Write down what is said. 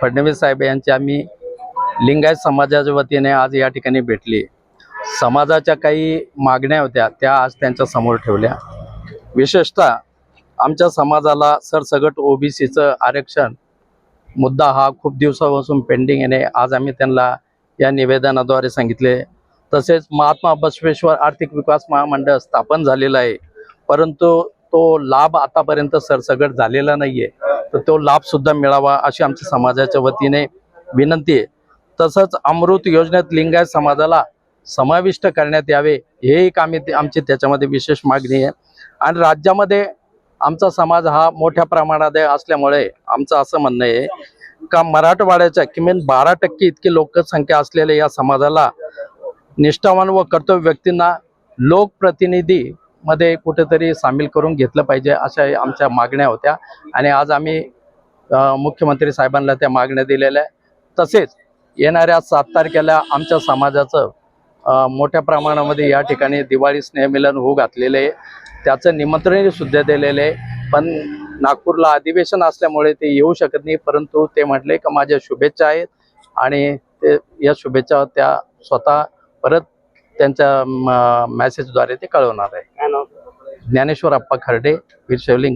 फडणवीस साहेब यांची आम्ही लिंगायत समाजाच्या वतीने आज या ठिकाणी भेटली. समाजाच्या काही मागण्या होत्या त्या आज त्यांच्यासमोर ठेवल्या. विशेषतः आमच्या समाजाला सरसगट ओबीसीचं आरक्षण मुद्दा हा खूप दिवसापासून पेंडिंग येणे आज आम्ही त्यांना या निवेदनाद्वारे सांगितले. तसेच महात्मा बसवेश्वर आर्थिक विकास महामंडळ स्थापन झालेलं आहे. परंतु तो लाभ आतापर्यंत सरसगट झालेला नाही आहे तर तो लाभसुद्धा मिळावा अशी आमच्या समाजाच्या वतीने विनंती आहे. तसंच अमृत योजनेत लिंगायत समाजाला समाविष्ट करण्यात यावे हे एक आम्ही ते- आमची त्याच्यामध्ये विशेष मागणी आहे. आणि राज्यामध्ये आमचा समाज हा मोठ्या प्रमाणात असल्यामुळे आमचं असं म्हणणं आहे का मराठवाड्याच्या किमान बारा टक्के इतकी लोकसंख्या असलेल्या या समाजाला निष्ठावान व कर्तव्य व्यक्तींना लोकप्रतिनिधी मध्ये कुठेतरी सामील करून घेतलं पाहिजे अशा आमच्या मागण्या होत्या. आणि आज आम्ही मुख्यमंत्री साहेबांना त्या मागण्या दिलेल्या आहे तसेच येणाऱ्या सात तारखेला आमच्या समाजाचं मोठ्या प्रमाणामध्ये या ठिकाणी दिवाळी स्नेहमिलन होऊ घातलेले आहे. त्याचं निमंत्रणही सुद्धा दिलेलं आहे. पण नागपूरला अधिवेशन असल्यामुळे ते येऊ शकत नाही. परंतु ते म्हटले का माझ्या शुभेच्छा आहेत. आणि ते या शुभेच्छा त्या स्वतः परत त्यांच्या मॅसेजद्वारे ते कळवणार आहे. ज्ञानेश्वर अप्पा खर्डे वीर शिवलिंग.